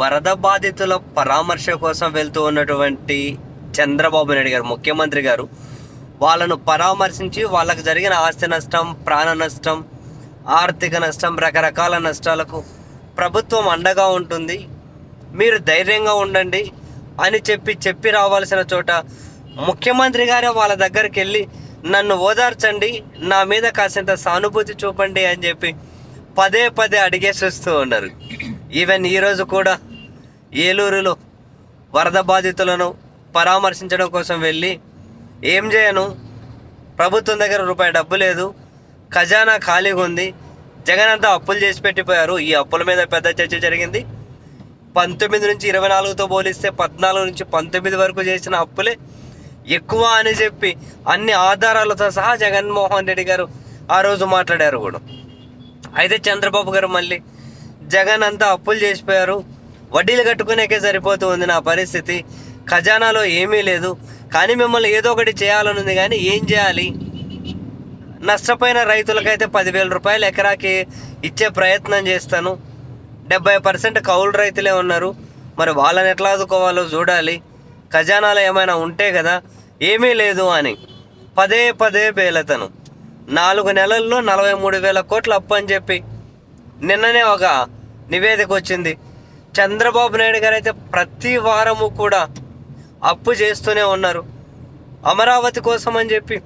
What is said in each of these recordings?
వరద బాధితుల పరామర్శ కోసం వెళ్తూ ఉన్నటువంటి చంద్రబాబు నాయుడు గారు ముఖ్యమంత్రి గారు వాళ్ళను పరామర్శించి వాళ్ళకు జరిగిన ఆస్తి నష్టం ప్రాణ నష్టం ఆర్థిక నష్టం రకరకాల నష్టాలకు ప్రభుత్వం అండగా ఉంటుంది. మీరు ధైర్యంగా ఉండండి అని చెప్పి చెప్పి రావాల్సిన చోట ముఖ్యమంత్రి గారే వాళ్ళ దగ్గరికి వెళ్ళి నన్ను ఓదార్చండి నా మీద కాసింత సానుభూతి చూపండి అని చెప్పి పదే పదే అడిగేసి వస్తూ ఉన్నారు. ఈవెన్ ఈరోజు కూడా ఏలూరులో వరద బాధితులను పరామర్శించడం కోసం వెళ్ళి ఏం చేయను? ప్రభుత్వం దగ్గర రూపాయి డబ్బు లేదు. ఖజానా ఖాళీగా ఉంది. జగన్ అంతా అప్పులు చేసి పెట్టిపోయారు. ఈ అప్పుల మీద పెద్ద చర్చ జరిగింది. పంతొమ్మిది నుంచి ఇరవై నాలుగుతో పోలిస్తే పద్నాలుగు నుంచి పంతొమ్మిది వరకు చేసిన అప్పులే ఎక్కువ అని చెప్పి అన్ని ఆధారాలతో సహా జగన్మోహన్ రెడ్డి గారు ఆ రోజు మాట్లాడారు కూడా. అయితే చంద్రబాబు గారు మళ్ళీ జగన్ అంతా అప్పులు చేసిపోయారు. వడ్డీలు కట్టుకునేకే సరిపోతూ ఉంది నా పరిస్థితి. ఖజానాలో ఏమీ లేదు. కానీ మిమ్మల్ని ఏదో ఒకటి చేయాలని ఉంది కానీ ఏం చేయాలి? నష్టపోయిన రైతులకైతే పదివేల రూపాయలు ఎకరాకి ఇచ్చే ప్రయత్నం చేస్తాను. డెబ్బై పర్సెంట్ కౌలు రైతులే ఉన్నారు. మరి వాళ్ళని ఎట్లా ఆదుకోవాలో చూడాలి. ఖజానాలో ఏమైనా ఉంటే కదా ఏమీ లేదు అని పదే పదే బేలతను నాలుగు నెలల్లో నలభై మూడు వేల కోట్లు అప్పు అని చెప్పి నిన్ననే ఒక నివేదిక వచ్చింది. చంద్రబాబు నాయుడు గారు అయితే ప్రతి వారము కూడా అప్పు చేస్తూనే ఉన్నారు. అమరావతి కోసం అని చెప్పి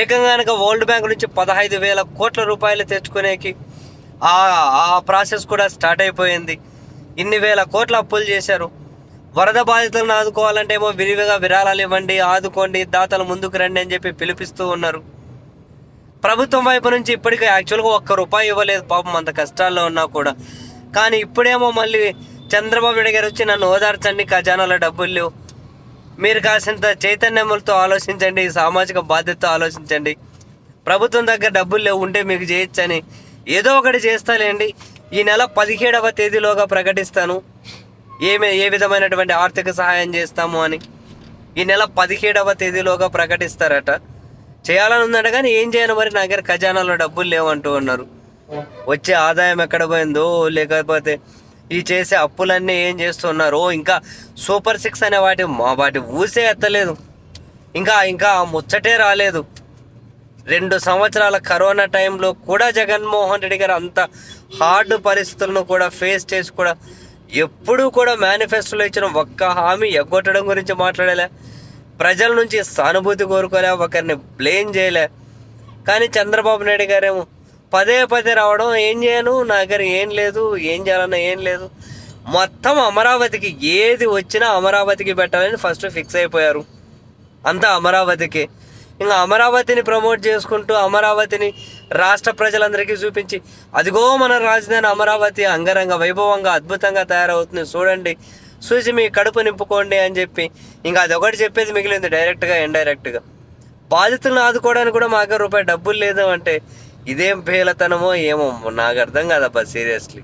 ఏకంగా కనుక వరల్డ్ బ్యాంక్ నుంచి పదహైదు వేల కోట్ల రూపాయలు తెచ్చుకునేకి ఆ ప్రాసెస్ కూడా స్టార్ట్ అయిపోయింది. ఇన్ని వేల కోట్ల అప్పులు చేశారు. వరద బాధితులను ఆదుకోవాలంటే ఏమో విరివిగా విరాళాలు ఇవ్వండి ఆదుకోండి దాతలు ముందుకు రండి అని చెప్పి పిలిపిస్తూ ఉన్నారు. ప్రభుత్వం వైపు నుంచి ఇప్పటికే యాక్చువల్గా ఒక్క రూపాయి ఇవ్వలేదు. పాపం అంత కష్టాల్లో ఉన్నా కూడా. కానీ ఇప్పుడేమో మళ్ళీ చంద్రబాబు నాయుడు గారు వచ్చి నన్ను ఓదార్చండి ఖజానాలో డబ్బులు లేవు. మీరు కాసింత చైతన్యములతో ఆలోచించండి సామాజిక బాధ్యతతో ఆలోచించండి. ప్రభుత్వం దగ్గర డబ్బులు లేవు ఉంటే మీకు చేయొచ్చని ఏదో ఒకటి చేస్తాలేండి. ఈ నెల పదిహేడవ తేదీలోగా ప్రకటిస్తాను. ఏమే ఏ విధమైనటువంటి ఆర్థిక సహాయం చేస్తాము అని. ఈ నెల పదిహేడవ తేదీలోగా ప్రకటిస్తారట. చేయాలని ఉందంట కానీ ఏం చేయను మరి నా దగ్గర ఖజానాలో డబ్బులు లేవంటూ ఉన్నారు. వచ్చే ఆదాయం ఎక్కడ పోయిందో లేకపోతే ఈ చేసే అప్పులన్నీ ఏం చేస్తున్నారో ఇంకా సూపర్ సిక్స్ అనే వాటి మా వాటి ఊసే ఎత్తలేదు. ఇంకా ఇంకా ఆ ముచ్చటే రాలేదు. రెండు సంవత్సరాల కరోనా టైంలో కూడా జగన్మోహన్ రెడ్డి గారు అంత హార్డ్ పరిస్థితులను కూడా ఫేస్ చేసి కూడా ఎప్పుడూ కూడా మేనిఫెస్టోలో ఇచ్చిన ఒక్క హామీ ఎగ్గొట్టడం గురించి మాట్లాడలే. ప్రజల నుంచి సానుభూతి కోరుకోలే ఒకరిని బ్లేమ్ చేయలే. కానీ చంద్రబాబు నాయుడు గారేమో పదే పదే రావడం ఏం చేయను? నా దగ్గర ఏం లేదు. ఏం చేయాలన్నా ఏం లేదు. మొత్తం అమరావతికి ఏది వచ్చినా అమరావతికి పెట్టాలని ఫస్ట్ ఫిక్స్ అయిపోయారు. అంతా అమరావతికి. ఇంకా అమరావతిని ప్రమోట్ చేసుకుంటూ అమరావతిని రాష్ట్ర ప్రజలందరికీ చూపించి అదిగో మన రాజధాని అమరావతి అంగరంగ వైభవంగా అద్భుతంగా తయారవుతుంది. చూడండి. చూసి మీ కడుపు నింపుకోండి అని చెప్పి ఇంకా అది ఒకటి చెప్పేది మిగిలింది డైరెక్ట్గా ఇండైరెక్ట్గా. బాధితులను ఆదుకోవడానికి కూడా మా దగ్గర రూపాయి డబ్బులు లేదు అంటే ఇదేం పేలతనమో ఏమో నాకు అర్థం కాదబ్బా సీరియస్లీ